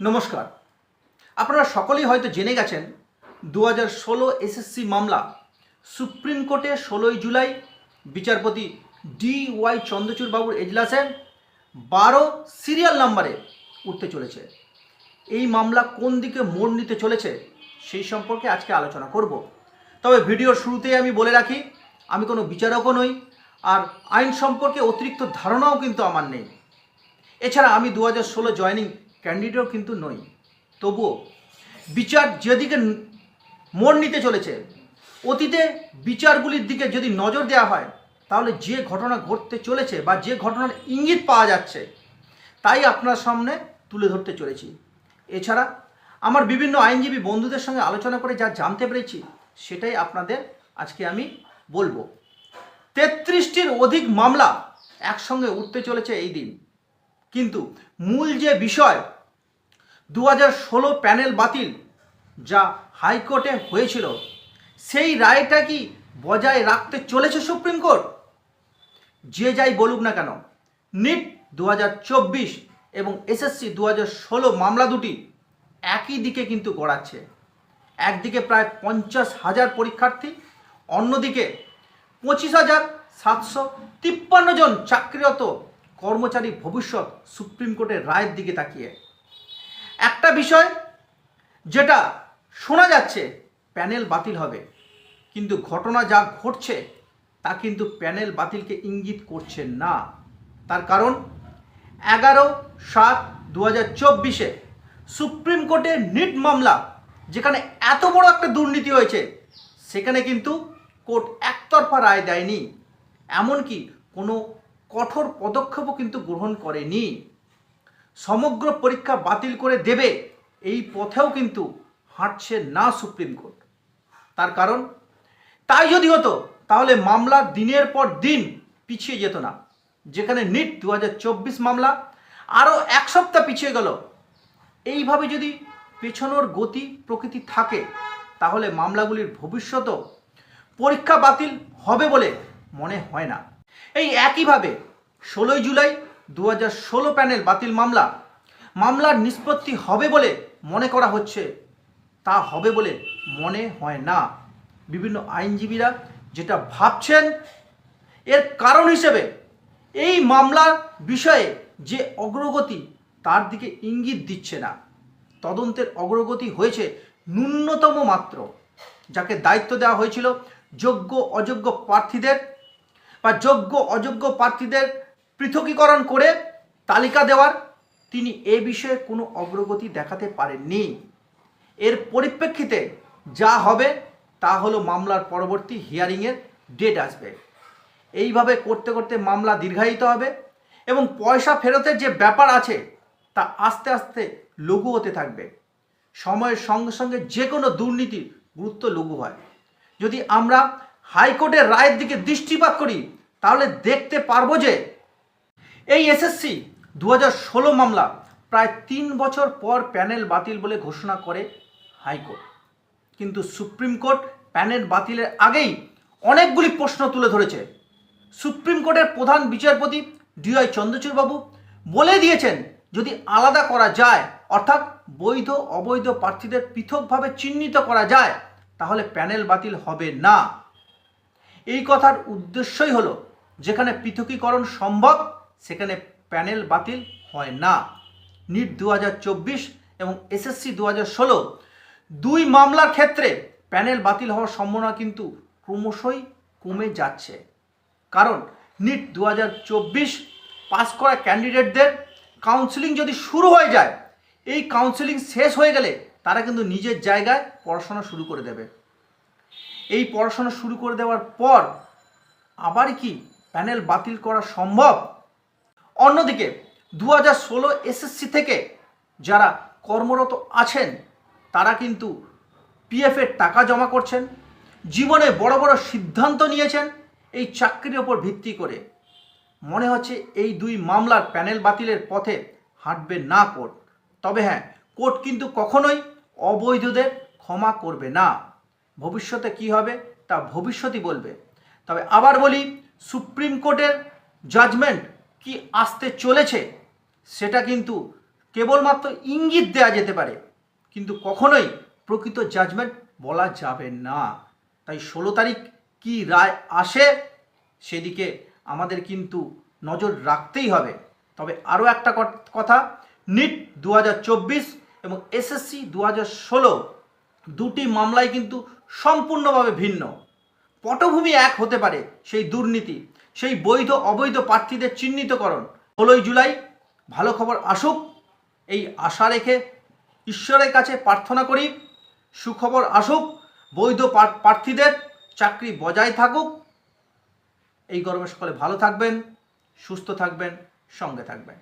নমস্কার। আপনারা সকলেই হয়তো জেনে গেছেন দু হাজার ষোলো এসএসসি মামলা সুপ্রিম কোর্টে ষোলোই জুলাই বিচারপতি ডি ওয়াই চন্দ্রচূড় বাবুর এজলাসে বারো সিরিয়াল নাম্বারে উঠতে চলেছে। এই মামলা কোন দিকে মোড় নিতে চলেছে সেই সম্পর্কে আজকে আলোচনা করব। তবে ভিডিওর শুরুতেই আমি বলে রাখি, আমি কোনো বিচারকও নই, আর আইন সম্পর্কে অতিরিক্ত ধারণাও কিন্তু আমার নেই। এছাড়া আমি দু হাজার ষোলো জয়নিং ক্যান্ডিডেটও কিন্তু নই। তবুও বিচার যেদিকে মোড় নিতে চলেছে, অতীতে বিচারগুলির দিকে যদি নজর দেওয়া হয়, তাহলে যে ঘটনা ঘটতে চলেছে বা যে ঘটনার ইঙ্গিত পাওয়া যাচ্ছে, তাই আপনার সামনে তুলে ধরতে চলেছি। এছাড়া আমার বিভিন্ন আইনজীবী বন্ধুদের সঙ্গে আলোচনা করে যা জানতে পেরেছি, সেটাই আপনাদের আজকে আমি বলব। তেত্রিশটির অধিক মামলা একসঙ্গে উঠতে চলেছে এই দিন। কিন্তু মূল যে বিষয় দু হাজার ষোলো প্যানেল বাতিল যা হাইকোর্টে হয়েছিল। সেই রায়টা কি বজায় রাখতে চলেছে সুপ্রিম কোর্ট? যে যাই বলুক না কেন, নিট দু হাজার চব্বিশ এবং এসএসসি দু হাজার ষোলো মামলা দুটি একই দিকে কিন্তু গড়াচ্ছে। একদিকে প্রায় পঞ্চাশ হাজার পরীক্ষার্থী, অন্যদিকে পঁচিশ হাজার সাতশো তিপ্পান্ন জন চাকরিরত কর্মচারী ভবিষ্যৎ সুপ্রিম কোর্টের রায়ের দিকে তাকিয়ে। একটা বিষয় যেটা শোনা যাচ্ছে, প্যানেল বাতিল হবে। কিন্তু ঘটনা যা ঘটছে, তা কিন্তু প্যানেল বাতিলকে ইঙ্গিত করছে না। তার কারণ, এগারো সাত দু হাজার চব্বিশে সুপ্রিম কোর্টে নিট মামলা, যেখানে এত বড় একটা দুর্নীতি হয়েছে, সেখানে কিন্তু কোর্ট একতরফা রায় দেয়নি। এমনকি কোনো কঠোর পদক্ষেপও কিন্তু গ্রহণ করেনি। সমগ্র পরীক্ষা বাতিল করে দেবে, এই পথেও কিন্তু হাঁটছে না সুপ্রিম কোর্ট। তার কারণ, তাই যদি হতো, তাহলে মামলা দিনের পর দিন পিছিয়ে যেত না। যেখানে নিট দু হাজার চব্বিশ মামলা, আরও এক সপ্তাহ পিছিয়ে গেল। এইভাবে যদি পেছনোর গতি প্রকৃতি থাকে, তাহলে মামলাগুলির ভবিষ্যতও পরীক্ষা বাতিল হবে বলে মনে হয় না। এই একইভাবে ষোলোই জুলাই দু হাজার ষোলো প্যানেল বাতিল মামলা। মামলার নিষ্পত্তি হবে বলে মনে করা হচ্ছে। তা হবে বলে মনে হয় না। বিভিন্ন আইনজীবীরা যেটা ভাবছেন, এর কারণ হিসেবে এই মামলার বিষয়ে যে অগ্রগতি তার দিকে ইঙ্গিত দিচ্ছে না। তদন্তের অগ্রগতি হয়েছে ন্যূনতম মাত্র, যাকে দায়িত্ব দেওয়া হয়েছিল যোগ্য অযোগ্য প্রার্থীদের বা যোগ্য অযোগ্য প্রার্থীদের পৃথকীকরণ করে তালিকা দেওয়ার তিনি এ বিষয়ে কোনো অগ্রগতি দেখাতে পারেননি। এর পরিপ্রেক্ষিতে যা হবে তা হলো মামলার পরবর্তী হিয়ারিংয়ের ডেট আসবে। এইভাবে করতে করতে মামলা দীর্ঘায়িত হবে এবং পয়সা ফেরতের যে ব্যাপার আছে তা আস্তে আস্তে লঘু হতে থাকবে। সময়ের সঙ্গে সঙ্গে যে কোনো দুর্নীতির গুরুত্ব লঘু হয়। যদি আমরা হাইকোর্টের রায়ের দিকে দৃষ্টিপাত করি, তাহলে দেখতে পারব যে এই এসএসসি দু হাজার ষোলো মামলা প্রায় তিন বছর পর প্যানেল বাতিল বলে ঘোষণা করে হাইকোর্ট। কিন্তু সুপ্রিম কোর্ট প্যানেল বাতিলের আগেই অনেকগুলি প্রশ্ন তুলে ধরেছে। সুপ্রিম কোর্টের প্রধান বিচারপতি ডিওয়াই চন্দ্রচূড় বাবু বলে দিয়েছেন, যদি আলাদা করা যায়, অর্থাৎ বৈধ, অবৈধ প্রার্থীদের পৃথকভাবে চিহ্নিত করা যায়, তাহলে প্যানেল বাতিল হবে না। এই কথার উদ্দেশ্যই হলো, যেখানে পৃথকীকরণ সম্ভব সেখানে প্যানেল বাতিল হয় না। নিট দু হাজার চব্বিশ এবং এসএসসি দু দুই মামলার ক্ষেত্রে প্যানেল বাতিল হওয়ার সম্ভাবনা কিন্তু ক্রমশই কমে যাচ্ছে। কারণ নিট দু পাস করা ক্যান্ডিডেটদের কাউন্সিলিং যদি শুরু হয়ে যায়, এই কাউন্সিলিং শেষ হয়ে গেলে তারা কিন্তু নিজের জায়গায় পড়াশোনা শুরু করে দেবে। এই পড়াশোনা শুরু করে দেওয়ার পর আবার কি প্যানেল বাতিল করা সম্ভব? অন্যদিকে দু হাজার ষোলো এসএসসি থেকে যারা কর্মরত আছেন, তারা কিন্তু পিএফের টাকা জমা করছেন, জীবনে বড় বড় সিদ্ধান্ত নিয়েছেন এই চাকরির ওপর ভিত্তি করে। মনে হচ্ছে এই দুই মামলার প্যানেল বাতিলের পথে হাঁটবে না কোর্ট। তবে হ্যাঁ কোর্ট কিন্তু কখনোই অবৈধদের ক্ষমা করবে না। ভবিষ্যতে কি হবে তা ভবিষ্যতই বলবে। তবে আবার বলি, সুপ্রিম কোর্টের জাজমেন্ট কি আসতে চলেছে সেটা কিন্তু কেবলমাত্র ইঙ্গিত দেওয়া যেতে পারে। কিন্তু কখনোই প্রকৃত জাজমেন্ট বলা যাবে না। তাই ষোলো তারিখ কি রায় আসে সেদিকে আমাদের কিন্তু নজর রাখতেই হবে। তবে আরও একটা কথা নিট দু হাজার চব্বিশ এবং এসএসসি দু দুটি মামলায় কিন্তু সম্পূর্ণভাবে ভিন্ন। পটভূমি এক হতে পারে সেই দুর্নীতি। সেই বৈধ, অবৈধ প্রার্থীদের চিহ্নিতকরণ। ষোলোই জুলাই, ভালো খবর আসুক, এই আশা রেখে ঈশ্বরের কাছে প্রার্থনা করি, সুখবর আসুক, বৈধ প্রার্থীদের চাকরি বজায় থাকুক। এই গরমে সকলে ভালো থাকবেন, সুস্থ থাকবেন, সঙ্গে থাকবেন।